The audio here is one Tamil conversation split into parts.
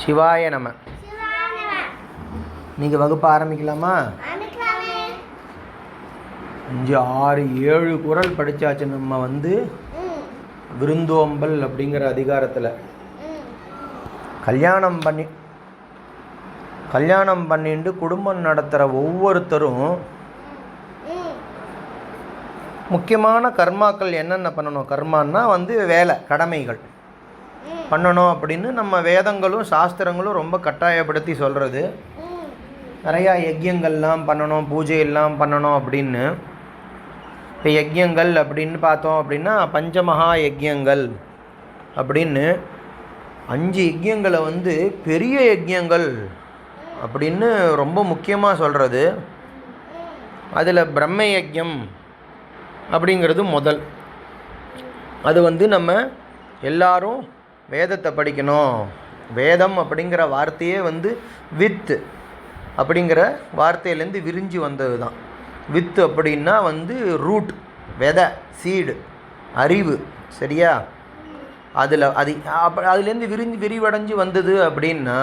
சிவாய நம. நீங்கள் வகுப்பு ஆரம்பிக்கலாமா? அஞ்சு ஆறு ஏழு குறள் படித்தாச்சு நம்ம வந்து விருந்தோம்பல் அப்படிங்கிற அதிகாரத்தில். கல்யாணம் பண்ணி கல்யாணம் பண்ணிட்டு குடும்பம் நடத்துகிற ஒவ்வொருத்தரும் முக்கியமான கர்மாக்கள் என்னென்ன பண்ணணும்? கர்மான்னா வந்து வேலை கடமைகள். பண்ணணும் அப்படின்னு நம்ம வேதங்களும் சாஸ்திரங்களும் ரொம்ப கட்டாயப்படுத்தி சொல்கிறது நிறையா யஜ்யங்கள்லாம் பண்ணணும் பூஜை எல்லாம் பண்ணணும் அப்படின்னு. இப்போ யஜ்யங்கள் அப்படின்னு பார்த்தோம் அப்படின்னா பஞ்சமகா யஜ்யங்கள் அப்படின்னு. அஞ்சு யஜ்யங்களை வந்து பெரிய யஜ்யங்கள் அப்படின்னு ரொம்ப முக்கியமாக சொல்கிறது அதில் பிரம்ம யஜ்யம் அப்படிங்கிறது முதல். அது வந்து நம்ம எல்லாரும் வேதத்தை படிக்கணும். வேதம் அப்படிங்கிற வார்த்தையே வந்து வித்து அப்படிங்கிற வார்த்தையிலேருந்து விரிஞ்சு வந்தது தான் வித்து அப்படின்னா வந்து ரூட் விதை சீடு அறிவு சரியா? அதில் அது அப்போ அதுலேருந்து விரிஞ்சு விரிவடைஞ்சு வந்தது அப்படின்னா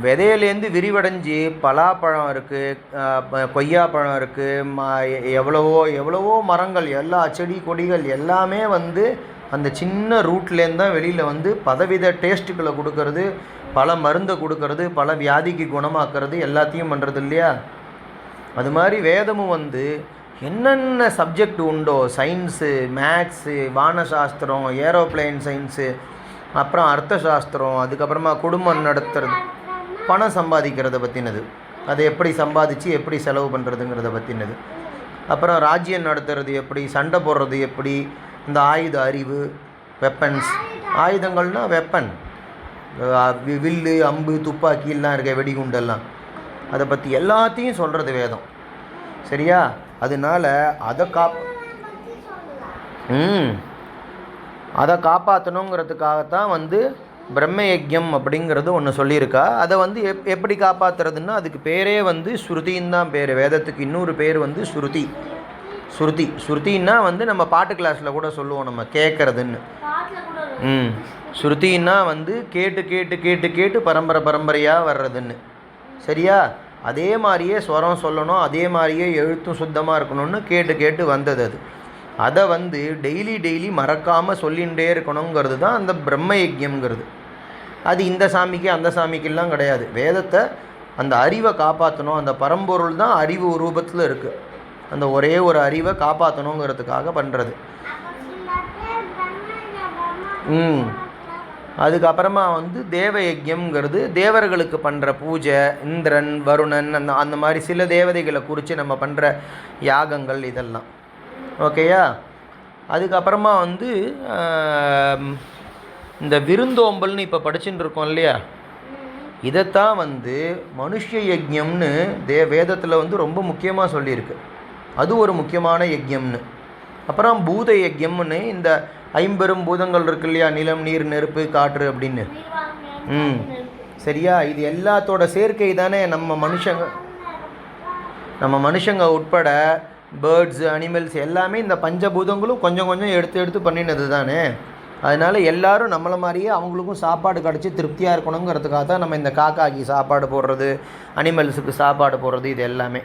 விதையிலேருந்து விரிவடைஞ்சு பலாப்பழம் இருக்குது கொய்யாப்பழம் இருக்குது எவ்வளவோ எவ்வளவோ மரங்கள் எல்லா செடி கொடிகள் எல்லாமே வந்து அந்த சின்ன ரூட்லேருந்து தான் வெளியில் வந்து பலவித டேஸ்ட்டுகளை கொடுக்கறது பல மருந்தை கொடுக்கறது பல வியாதிக்கு குணமாக்குறது எல்லாத்தையும் பண்ணுறது இல்லையா? அது மாதிரி வேதமும் வந்து என்னென்ன சப்ஜெக்ட் உண்டோ சயின்ஸு மேக்ஸு வானசாஸ்திரம் ஏரோப்ளேன் சயின்ஸு அப்புறம் அர்த்த சாஸ்திரம் அதுக்கப்புறமா குடும்பம் நடத்துறது பணம் சம்பாதிக்கிறத பற்றினது அதை எப்படி சம்பாதிச்சு எப்படி செலவு பண்ணுறதுங்கிறத பற்றினது அப்புறம் ராஜ்யம் நடத்துறது எப்படி சண்டை போடுறது எப்படி இந்த ஆயுத அறிவு வெப்பன்ஸ் ஆயுதங்கள்னால் வெப்பன் வில்லு அம்பு துப்பாக்கியெல்லாம் இருக்க வெடிகுண்டெல்லாம். அதை பற்றி எல்லாத்தையும் சொல்கிறது வேதம். சரியா? அதனால அதை காப் ம். அதை காப்பாற்றணுங்கிறதுக்காகத்தான் வந்து பிரம்ம யஜ்யம் அப்படிங்கிறது ஒன்று சொல்லியிருக்கா. அதை வந்து எப் எப்படி காப்பாற்றுறதுன்னா அதுக்கு பேரே வந்து ஸ்ருதின்னு தான் பேர். வேதத்துக்கு இன்னொரு பேர் வந்து ஸ்ருதி. ஸ்ருதி. ஸ்ருதின்னா வந்து நம்ம பாட்டு கிளாஸில் கூட சொல்லுவோம் நம்ம கேட்குறதுன்னு ம். ஸ்ருதின்னா வந்து கேட்டு கேட்டு கேட்டு கேட்டு பரம்பரை பரம்பரையாக வர்றதுன்னு. சரியா? அதே மாதிரியே ஸ்வரம் சொல்லணும் அதே மாதிரியே எழுத்தும் சுத்தமாக இருக்கணும்னு கேட்டு கேட்டு வந்தது அது. அதை வந்து டெய்லி டெய்லி மறக்காமல் சொல்லிகிட்டே இருக்கணுங்கிறது தான் அந்த பிரம்ம யஜ்யம்ங்கிறது. அது இந்த சாமிக்கு அந்த சாமிக்கெல்லாம் கிடையாது. வேதத்தை அந்த அறிவை காப்பாற்றணும் அந்த பரம்பொருள் தான் அறிவு ரூபத்தில் இருக்குது அந்த ஒரே ஒரு அறிவை காப்பாற்றணுங்கிறதுக்காக பண்ணுறது ம். அதுக்கப்புறமா வந்து தேவ யஜ்யம்ங்கிறது தேவர்களுக்கு பண்ணுற பூஜை இந்திரன் வருணன் அந்த அந்த மாதிரி சில தேவதைகளை குறித்து நம்ம பண்ணுற யாகங்கள் இதெல்லாம். ஓகேயா? அதுக்கப்புறமா வந்து இந்த விருந்தோம்பல்னு இப்போ படிச்சுட்டு இருக்கோம் இல்லையா? இதைத்தான் வந்து மனுஷ யஜ்யம்னு தே வேதத்தில் வந்து ரொம்ப முக்கியமாக சொல்லியிருக்கு. அது ஒரு முக்கியமான யஜ்யம்னு அப்புறம் பூத யஜ்யம்னு இந்த ஐம்பெரும் பூதங்கள் இருக்கு இல்லையா? நிலம் நீர் நெருப்பு காற்று அப்படின்னு. ம். சரியா? இது எல்லாத்தோட சேர்க்கை தானே நம்ம மனுஷங்க நம்ம மனுஷங்க உட்பட பேர்ட்ஸ் அனிமல்ஸ் எல்லாமே இந்த பஞ்சபூதங்களும் கொஞ்சம் கொஞ்சம் எடுத்து எடுத்து பண்ணினது தானே? அதனால் எல்லோரும் நம்மளை மாதிரியே அவங்களுக்கும் சாப்பாடு கிடச்சி திருப்தியாக இருக்கணுங்கிறதுக்காக தான் நம்ம இந்த காக்காக்கு சாப்பாடு போடுறது அனிமல்ஸுக்கு சாப்பாடு போடுறது இது எல்லாமே.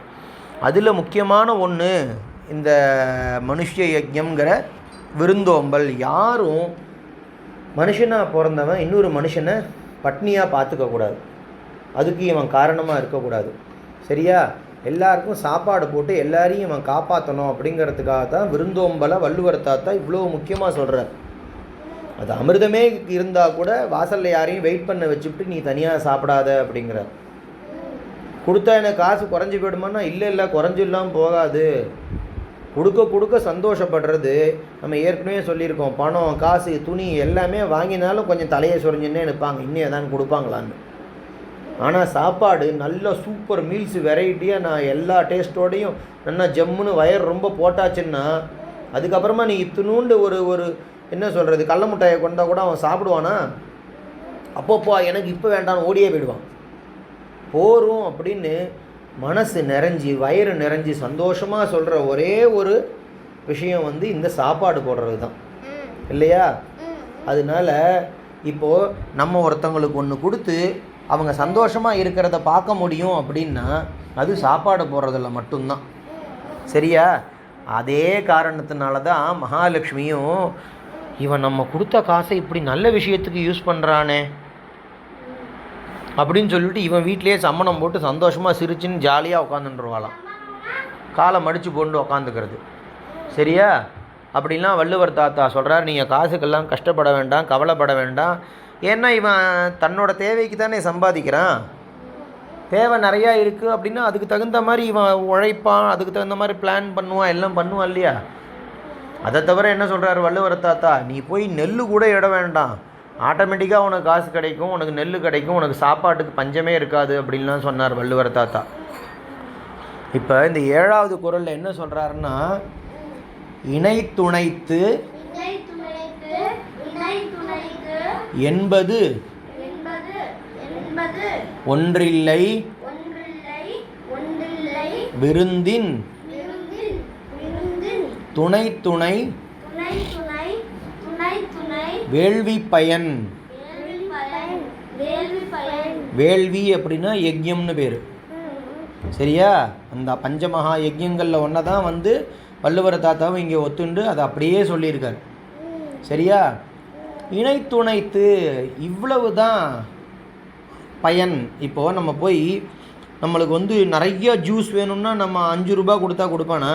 அதில் முக்கியமான ஒன்று இந்த மனுஷ யஜ்யங்கிற விருந்தோம்பல். யாரும் மனுஷனாக பிறந்தவன் இன்னொரு மனுஷனை பட்னியாக பார்த்துக்கக்கூடாது. அதுக்கு இவன் காரணமாக இருக்கக்கூடாது. சரியா? எல்லாருக்கும் சாப்பாடு போட்டு எல்லாரையும் இவன் காப்பாற்றணும் அப்படிங்கிறதுக்காக தான் விருந்தோம்பலை வள்ளுவர் தாத்தா இவ்வளோ முக்கியமாக சொல்கிறார் அது அமிர்தமே இருந்தால் கூட வாசலில் யாரையும் வெயிட் பண்ண வச்சுட்டு நீ தனியாக சாப்பிடாத அப்படிங்கிறார். கொடுத்தா எனக்கு காசு குறைஞ்சி போயிடுமான்னா இல்லை இல்லை குறைஞ்சிடலாம் போகாது. கொடுக்க கொடுக்க சந்தோஷப்படுறது. நம்ம ஏற்கனவே சொல்லியிருக்கோம் பணம் காசு துணி எல்லாமே வாங்கினாலும் கொஞ்சம் தலையை சொரிஞ்சுன்னே நிற்பாங்க. இன்னும் எதாவது கொடுப்பாங்களான்னு. ஆனால் சாப்பாடு நல்ல சூப்பர் மீல்ஸ் வெரைட்டியாக நான் எல்லா டேஸ்ட்டோடையும் நல்லா ஜம்முன்னு வயர் ரொம்ப போட்டாச்சுன்னா அதுக்கப்புறமா நீ இத்தினூண்டு ஒரு ஒரு என்ன சொல்கிறது கடல மிட்டாயை கொண்டா கூட அவன் சாப்பிடுவானா? அப்பப்போ எனக்கு இப்போ வேண்டாம்னு ஓடியே போயிடுவான். போரும் அப்படின்னு மனசு நிறைஞ்சி வயிறு நிறைஞ்சி சந்தோஷமாக சொல்கிற ஒரே ஒரு விஷயம் வந்து இந்த சாப்பாடு போடுறது தான் இல்லையா? அதனால இப்போது நம்ம ஒருத்தவங்களுக்கு ஒன்று கொடுத்து அவங்க சந்தோஷமாக இருக்கிறத பார்க்க முடியும் அப்படின்னா அது சாப்பாடு போடுறதில்ல மட்டும்தான். சரியா? அதே காரணத்தினால தான் மகாலட்சுமியும் இவன் நம்ம கொடுத்த காசை இப்படி நல்ல விஷயத்துக்கு யூஸ் பண்ணுறானே அப்படின்னு சொல்லிட்டு இவன் வீட்டிலேயே சம்மணம் போட்டு சந்தோஷமாக சிரிச்சுன்னு ஜாலியாக உட்காந்துருவாளாம் காலை மடித்து கொண்டு உக்காந்துக்கிறது சரியா? அப்படிலாம் வள்ளுவர் தாத்தா சொல்கிறார் நீங்கள் காசுக்கெல்லாம் கஷ்டப்பட வேண்டாம் கவலைப்பட வேண்டாம். ஏன்னா இவன் தன்னோட தேவைக்கு தானே சம்பாதிக்கிறான். தேவை நிறையா இருக்குது அப்படின்னா அதுக்கு தகுந்த மாதிரி இவன் உழைப்பான் அதுக்கு தகுந்த மாதிரி பிளான் பண்ணுவான் எல்லாம் பண்ணுவான் இல்லையா? அதை தவிர என்ன சொல்கிறார் வள்ளுவர் தாத்தா? நீ போய் நெல் கூட இட வேண்டாம். ஆட்டோமேட்டிக்காக உனக்கு காசு கிடைக்கும் உனக்கு நெல் கிடைக்கும் உனக்கு சாப்பாட்டுக்கு பஞ்சமே இருக்காது அப்படின்லாம் சொன்னார் வள்ளுவர் தாத்தா. இப்போ இந்த ஏழாவது குரலில் என்ன சொல்கிறாருன்னா இணை துணைத்து இணை துணைக்கு இணை துணைக்கு என்பது ஒன்றில்லை விருந்தின் துணை துணை வேள்வி பயன் வேள்வி அப்படின்னா யஜ்யம்னு பேர். சரியா? அந்த பஞ்சமகா யஜ்யங்களில் ஒன்றை தான் வந்து வள்ளுவர தாத்தாவும் இங்கே ஒத்துண்டு அதை அப்படியே சொல்லியிருக்கார். சரியா? இணைத்துணைத்து இவ்வளவு தான் பயன். இப்போது நம்ம போய் நம்மளுக்கு வந்து நிறைய ஜூஸ் வேணும்னா நம்ம அஞ்சு ரூபா கொடுத்தா கொடுப்பானா?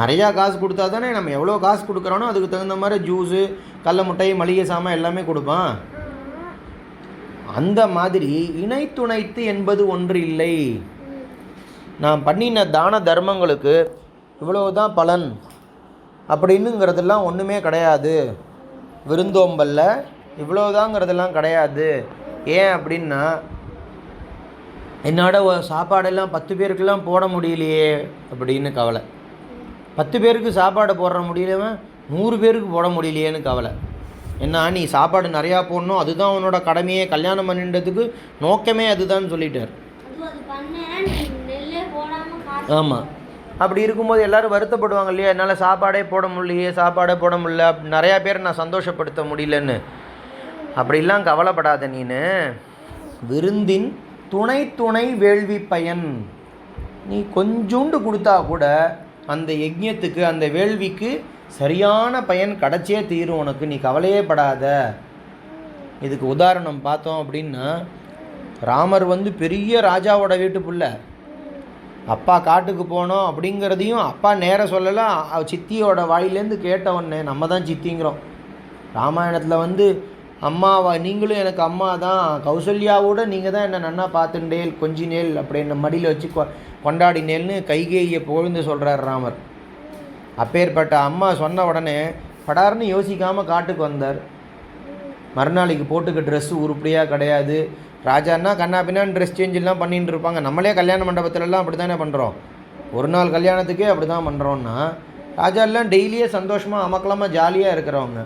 நிறையா காசு கொடுத்தா தானே நம்ம எவ்வளோ காசு கொடுக்குறோனோ அதுக்கு தகுந்த மாதிரி ஜூஸு கடல முட்டை மளிகை சாமான் எல்லாமே கொடுப்பான். அந்த மாதிரி இணைத்துணைத்து என்பது ஒன்று இல்லை. நான் பண்ணின தான தர்மங்களுக்கு இவ்வளோ தான் பலன். அப்படின்னுங்கிறதெல்லாம் ஒன்றுமே கிடையாது. விருந்தோம்பல்ல? இவ்வளோதாங்கிறதெல்லாம் கிடையாது. ஏன் அப்படின்னா என்னோட சாப்பாடெல்லாம் பத்து பேருக்கெல்லாம் போட முடியலையே அப்படின்னு கவலை. பத்து பேருக்கு சாப்பாடு போடுற முடியலவன் நூறு பேருக்கு போட முடியலையேன்னு கவலை. என்ன நீ சாப்பாடு நிறையா போடணும் அதுதான் உன்னோட கடமையே கல்யாணம் பண்ணின்றதுக்கு நோக்கமே அதுதான் சொல்லிட்டார். ஆமாம் அப்படி இருக்கும்போது எல்லோரும் வருத்தப்படுவாங்க இல்லையா? என்னால் சாப்பாடே போட முடியலையே சாப்பாடே போட முடியல. நிறையா பேர் நான் சந்தோஷப்படுத்த முடியலன்னு. அப்படிலாம் கவலைப்படாத நீனு. விருந்தின் துணை துணை வேள்வி பயன். நீ கொஞ்சோண்டு கொடுத்தா கூட அந்த யஜ்யத்துக்கு அந்த வேள்விக்கு சரியான பயன் கிடச்சே தீரும் உனக்கு. நீ கவலையே படாத. இதுக்கு உதாரணம் பார்த்தோம் அப்படின்னா ராமர் வந்து பெரிய ராஜாவோட வீட்டு பிள்ளை அப்பா காட்டுக்கு போனோம் அப்படிங்கிறதையும் அப்பா நேர சொல்லலை சித்தியோட வாயிலேருந்து கேட்ட உடனே நம்ம தான் சித்திங்கிறோம். ராமாயணத்தில் வந்து அம்மாவா நீங்களும் எனக்கு அம்மா தான் கௌசல்யாவோட நீங்கள் தான் என்னை நன்னா பார்த்துண்டேல் கொஞ்சினேல் அப்படின்னு மடியில் வச்சு கொ கொண்டாடினேல்னு கைகேயை புகழ்ந்து சொல்கிறார் ராமர். அப்பேற்பட்ட அம்மா சொன்ன உடனே படார்னு யோசிக்காமல் காட்டுக்கு வந்தார். மறுநாளைக்கு போட்டுக்க ட்ரெஸ்ஸு உருப்படியாக கிடையாது. ராஜான்னா கண்ணா பின்னான்னு ட்ரெஸ் சேஞ்செல்லாம் பண்ணிகிட்டு இருப்பாங்க. நம்மளே கல்யாண மண்டபத்துலலாம் அப்படி தானே பண்ணுறோம் ஒரு நாள் கல்யாணத்துக்கே அப்படி தான் பண்ணுறோன்னா ராஜா எல்லாம் டெய்லியே சந்தோஷமாக அமக்கலமாக ஜாலியாக இருக்கிறவங்க.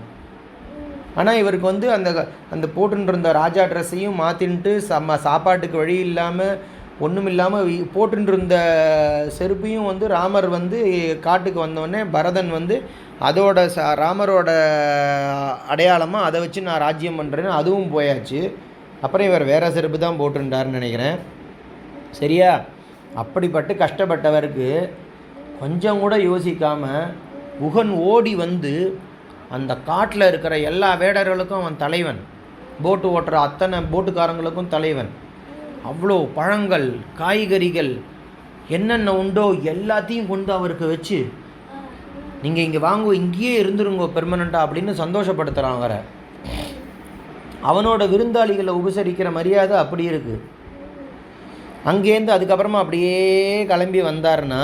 ஆனால் இவருக்கு வந்து அந்த அந்த போட்டுன்னு இருந்த ராஜா ட்ரெஸ்ஸையும் மாற்றின்ட்டு சம்ம சாப்பாட்டுக்கு வழி இல்லாமல் ஒன்றும் இல்லாமல் போட்டுன்னு இருந்த செருப்பையும் வந்து ராமர் வந்து காட்டுக்கு வந்தோடனே பரதன் வந்து அதோட ச ராமரோட அடையாளமாக அதை வச்சு நான் ராஜ்யம் பண்ணுறேன்னு அதுவும் போயாச்சு. அப்புறம் இவர் வேற செருப்பு தான் போட்டுருந்தாருன்னு நினைக்கிறேன். சரியா? அப்படிப்பட்டு கஷ்டப்பட்டவருக்கு கொஞ்சம் கூட யோசிக்காமல் குகன் ஓடி வந்து அந்த காட்டில் இருக்கிற எல்லா வேடர்களுக்கும் அவன் தலைவன். போட்டு ஓட்டுற அத்தனை போட்டுக்காரங்களுக்கும் தலைவன். அவ்வளோ பழங்கள் காய்கறிகள் என்னென்ன உண்டோ எல்லாத்தையும் கொண்டு அவருக்கு வச்சு நீங்கள் இங்கே வாங்குவோம் இங்கேயே இருந்துருங்க பெர்மனண்ட்டாக அப்படின்னு சந்தோஷப்படுத்துகிறான் அவரை. அவனோட விருந்தாளிகளை உபசரிக்கிற மரியாதை அப்படி இருக்குது அங்கேருந்து அதுக்கப்புறமா அப்படியே கிளம்பி வந்தாருன்னா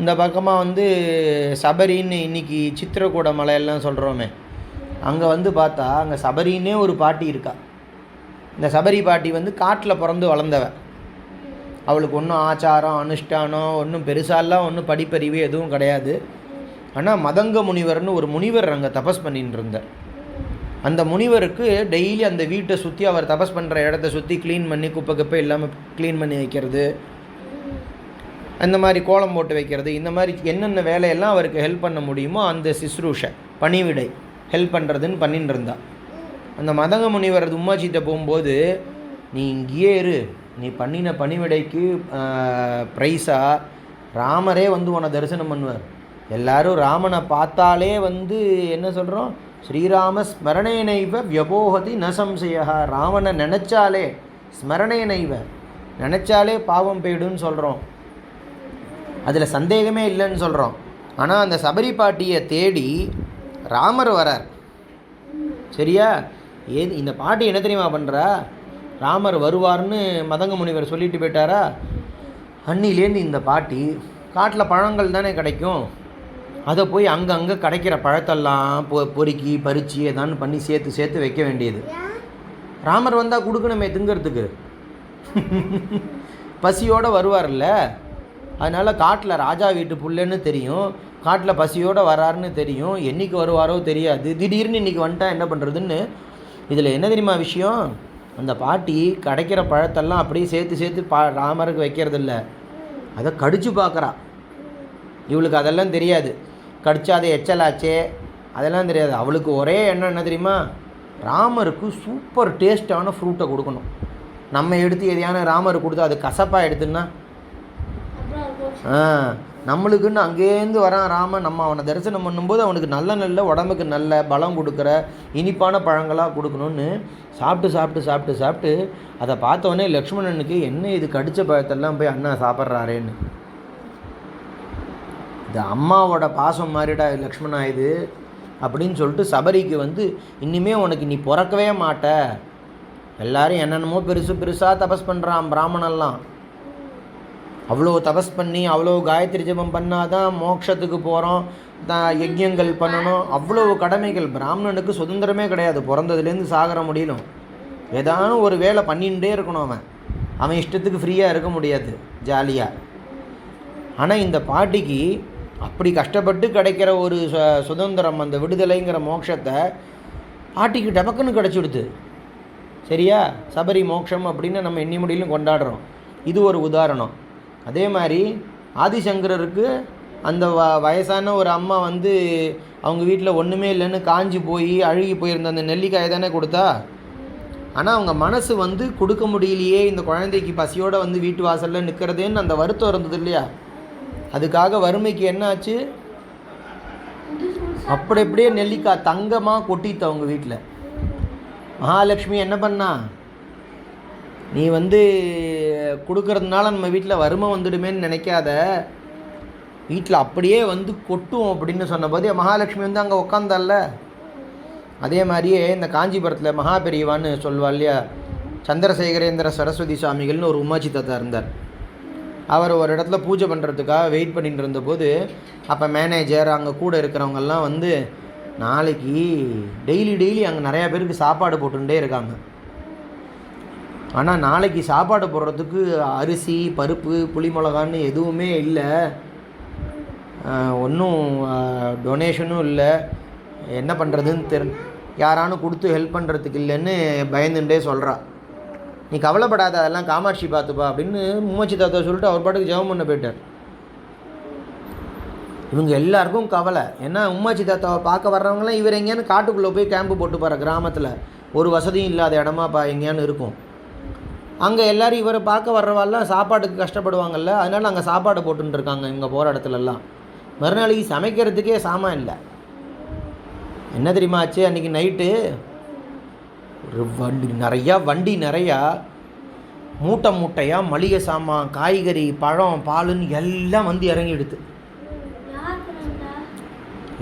இந்த பக்கமாக வந்து சபரின்னு இன்னைக்கு சித்திரக்கூட மலையெல்லாம் சொல்கிறோமே அங்கே வந்து பார்த்தா அங்கே சபரின்னே ஒரு பாட்டி இருக்கா. இந்த சபரி பாட்டி வந்து காட்டில் பிறந்து வளர்ந்தவ அவளுக்கு ஒன்றும் ஆச்சாரம் அனுஷ்டானம் ஒன்றும் பெருசாலாம் ஒன்றும் படிப்பறிவு எதுவும் கிடையாது. ஆனால் மதங்க முனிவர்னு ஒரு முனிவர் அங்கே தபஸ் பண்ணிட்டு இருந்தார். அந்த முனிவருக்கு டெய்லி அந்த வீட்டை சுற்றி அவர் தபஸ் பண்ணுற இடத்த சுற்றி க்ளீன் பண்ணி குப்பை குப்பை இல்லாமல் க்ளீன் பண்ணி வைக்கிறது. அந்த மாதிரி கோலம் போட்டு வைக்கிறது. இந்த மாதிரி என்னென்ன வேலையெல்லாம் அவருக்கு ஹெல்ப் பண்ண முடியுமோ அந்த சிஸ்ரூஷை பணிவிடை ஹெல்ப் பண்ணுறதுன்னு பண்ணிட்டு இருந்தா. அந்த மதங்க முனிவர் உம்மாச்சிட்ட போகும்போது நீ இங்கேயே இரு. நீ பண்ணின பணிவிடைக்கு ப்ரைஸாக ராமரே வந்து உன்னை தரிசனம் பண்ணுவார். எல்லாரும் ராமனை பார்த்தாலே வந்து என்ன சொல்கிறோம் ஸ்ரீராம ஸ்மரணேனைவ வியபோகதி ந சம்சயா ராவணை நினச்சாலே ஸ்மரணேனைவ நினச்சாலே பாவம் போயிடுன்னு சொல்கிறோம் அதில் சந்தேகமே இல்லைன்னு சொல்கிறோம் ஆனால் அந்த சபரி பாட்டியை தேடி ராமர் வரார். சரியா? ஏது இந்த பாட்டி என்ன தெரியுமா பண்ணுறா ராமர் வருவார்னு மதங்க முனிவர் சொல்லிட்டு போயிட்டாரா? அன்னிலேருந்து இந்த பாட்டி காட்டில் பழங்கள் தானே கிடைக்கும்? அதை போய் அங்கங்கே கிடைக்கிற பழத்தெல்லாம் பொ பொறுக்கி பறித்து ஏதான்னு பண்ணி சேர்த்து சேர்த்து வைக்க வேண்டியது. ராமர் வந்தால் கொடுக்கணுமே திங்கிறதுக்கு. பசியோடு வருவார்ல. அதனால் காட்டில் ராஜா வீட்டு புள்ளன்னு தெரியும். காட்டில் பசியோடு வராருன்னு தெரியும். என்னைக்கு வருவாரோ தெரியாது. திடீர்னு இன்றைக்கி வந்துட்டா என்ன பண்ணுறதுன்னு இதில் என்ன தெரியுமா விஷயம்? அந்த பாட்டி கிடைக்கிற பழத்தெல்லாம் அப்படியே சேர்த்து சேர்த்து பா ராமருக்கு வைக்கிறதில்ல. அதை கடிச்சு பார்க்குறா. இவளுக்கு அதெல்லாம் தெரியாது. கடிச்சா அது எச்சலாச்சே அதெல்லாம் தெரியாது. அவளுக்கு ஒரே எண்ணம் என்ன தெரியுமா? ராமருக்கு சூப்பர் டேஸ்ட்டான ஃப்ரூட்டை கொடுக்கணும். நம்ம எடுத்து எதையான ராமருக்கு கொடுத்து அது கசப்பாக எடுத்துன்னா? ஆ நம்மளுக்குன்னு அங்கேருந்து வரான் ராமன். நம்ம அவனை தரிசனம் பண்ணும்போது அவனுக்கு நல்ல நல்ல உடம்புக்கு நல்ல பலம் கொடுக்குற இனிப்பான பழங்களாக கொடுக்கணும்னு சாப்பிட்டு சாப்பிட்டு சாப்பிட்டு சாப்பிட்டு அதை பார்த்தோன்னே லக்ஷ்மணனுக்கு என்ன இது கடித்த பழத்தெல்லாம் போய் அண்ணா சாப்பிட்றாரேன்னு. இது அம்மாவோட பாசம் மாதிரிடா லக்ஷ்மணா இது அப்படின்னு சொல்லிட்டு சபரிக்கு வந்து இனிமே உனக்கு நீ பிறக்கவே மாட்ட. எல்லாரும் என்னென்னமோ பெருசு பெருசாக தபஸ் பண்ணுறான் பிராமணெல்லாம் அவ்வளோ தபஸ் பண்ணி அவ்வளோ காயத்ரி ஜெபம் பண்ணாதான் மோட்சத்துக்கு போகிறோம் யஜ்யங்கள் பண்ணணும். அவ்வளோ கடமைகள். பிராமணனுக்கு சுதந்திரமே கிடையாது. பிறந்ததுலேருந்து சாகர முடியலும் ஏதானும் ஒரு வேலை பண்ணிகிட்டே இருக்கணும் அவன். அவன் இஷ்டத்துக்கு ஃப்ரீயாக இருக்க முடியாது ஜாலியாக ஆனால் இந்த பாட்டிக்கு அப்படி கஷ்டப்பட்டு கிடைக்கிற ஒரு சு- சுதந்திரம் அந்த விடுதலைங்கிற மோட்சத்தை பாட்டிக்கு டபக்குன்னு கிடச்சிடுது சரியா? சபரி மோட்சம் அப்படின்னு நம்ம எண்ணி முடியலும் கொண்டாடுறோம். இது ஒரு உதாரணம். அதே மாதிரி ஆதிசங்கரருக்கு அந்த வ வயசான ஒரு அம்மா வந்து அவங்க வீட்டில் ஒன்றுமே இல்லைன்னு காஞ்சி போய் அழுகி போயிருந்த அந்த நெல்லிக்காயை தானே கொடுத்தா? ஆனால் அவங்க மனசு வந்து கொடுக்க முடியலையே இந்த குழந்தைக்கு பசியோடு வந்து வீட்டு வாசலில் நிற்கிறதேன்னு அந்த வருத்தம் இருந்தது இல்லையா? அதுக்காக வறுமைக்கு என்ன ஆச்சு அப்படி அப்படியே நெல்லிக்காய் தங்கமாக கொட்டித்த அவங்க வீட்டில் மகாலட்சுமி என்ன பண்ணா? நீ வந்து கொடுக்கறதுனால நம்ம வீட்டில் வறுமை வந்துடுமேன்னு நினைக்காத. வீட்டில் அப்படியே வந்து கொட்டும் அப்படின்னு சொன்னபோது மகாலட்சுமி வந்து அங்கே உக்காந்தால அதே மாதிரியே இந்த காஞ்சிபுரத்தில் மகா பெரியவான்னு சொல்வா இல்லையா? சந்திரசேகரேந்திர சரஸ்வதி சுவாமிகள்னு ஒரு உமாச்சி தாத்தா இருந்தார். அவர் ஒரு இடத்துல பூஜை பண்ணுறதுக்காக வெயிட் பண்ணிட்டு இருந்தபோது அப்போ மேனேஜர் அங்கே கூட இருக்கிறவங்கெல்லாம் வந்து நாளைக்கு டெய்லி டெய்லி அங்கே நிறையா பேருக்கு சாப்பாடு போட்டுகிட்டே இருக்காங்க. ஆனால் நாளைக்கு சாப்பாடு போடுறதுக்கு அரிசி பருப்பு புளி மிளகான்னு எதுவுமே இல்லை. ஒன்றும் டொனேஷனும் இல்லை. என்ன பண்ணுறதுன்னு தெரி யாரானு கொடுத்து ஹெல்ப் பண்ணுறதுக்கு இல்லைன்னு பயந்துட்டே சொல்கிறா நீ கவலைப்படாத அதெல்லாம் காமாட்சி பார்த்துப்பா அப்படின்னு மூமச்சி தாத்தா சொல்லிட்டு அவர் பாட்டுக்கு ஜெபம் பண்ண போயிட்டார். இவங்க எல்லாருக்கும் கவலை. ஏன்னா உம்மாச்சி தாத்தாவை பார்க்க வர்றவங்களாம் இவர் எங்கேயானு காட்டுக்குள்ளே போய் கேம்பு போட்டு போகிற கிராமத்தில். ஒரு வசதியும் இல்லாத இடமா பா எங்கேயானு இருக்கும். அங்கே எல்லோரும் இவரை பார்க்க வர்றவாள்லாம் சாப்பாட்டுக்கு கஷ்டப்படுவாங்கல்ல அதனால் அங்கே சாப்பாடு போட்டுருக்காங்க இவங்க இங்கே போகிற இடத்துலலாம். மறுநாளைக்கு சமைக்கிறதுக்கே சாமான் இல்லை. என்ன தெரியுமா ஆச்சு? அன்றைக்கி நைட்டு ஒரு வண்டி நிறையா வண்டி நிறையா மூட்டை மூட்டையாக மளிகை சாமான் காய்கறி பழம் பாலுன்னு எல்லாம் வந்து இறங்கிடுது.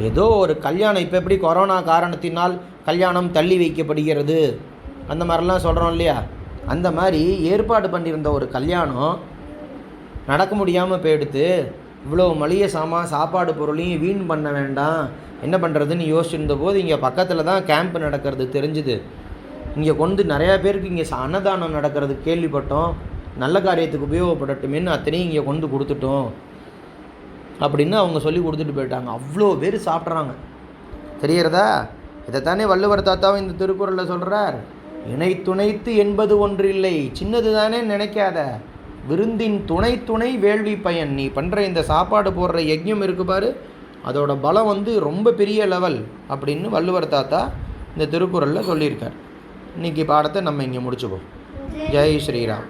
ஏதோ ஒரு கல்யாணம் இப்போ எப்படி கொரோனா காரணத்தினால் கல்யாணம் தள்ளி வைக்கப்படுகிறது? அந்த மாதிரிலாம் சொல்கிறோம் இல்லையா? அந்த மாதிரி ஏற்பாடு பண்ணியிருந்த ஒரு கல்யாணம் நடக்க முடியாமல் போயிடுத்து இவ்வளோ மளிகை சாமான் சாப்பாடு பொருளையும் வீண் பண்ண வேண்டாம். என்ன பண்ணுறதுன்னு யோசிச்சிருந்த போது இங்கே பக்கத்தில் தான் கேம்ப் நடக்கிறது தெரிஞ்சுது. இங்கே கொண்டு நிறையா பேருக்கு இங்கே அன்னதானம் நடக்கிறது கேள்விப்பட்டோம். நல்ல காரியத்துக்கு உபயோகப்படட்டுமேன்னு அத்தனையும் இங்கே கொண்டு கொடுத்துட்டோம். அப்படின்னு அவங்க சொல்லி கொடுத்துட்டு போயிட்டாங்க. அவ்வளோ பேர் சாப்பிட்றாங்க. தெரிகிறதா? இதைத்தானே வள்ளுவர் தாத்தாவும் இந்த திருக்குறளில் சொல்கிறார் இணை துணைத்து என்பது ஒன்று இல்லை சின்னது தானே நினைக்காத. விருந்தின் துணை துணை வேள்வி பயன். நீ பண்ணுற இந்த சாப்பாடு போடுற யஜ்யம் இருக்கு பாரு. அதோட பலம் வந்து ரொம்ப பெரிய லெவல் அப்படின்னு வள்ளுவர் தாத்தா இந்த திருக்குறளில் சொல்லியிருக்கார். இன்னைக்கு பாடத்தை நம்ம இங்கே முடிச்சுப்போம். ஜெய் ஸ்ரீராம்.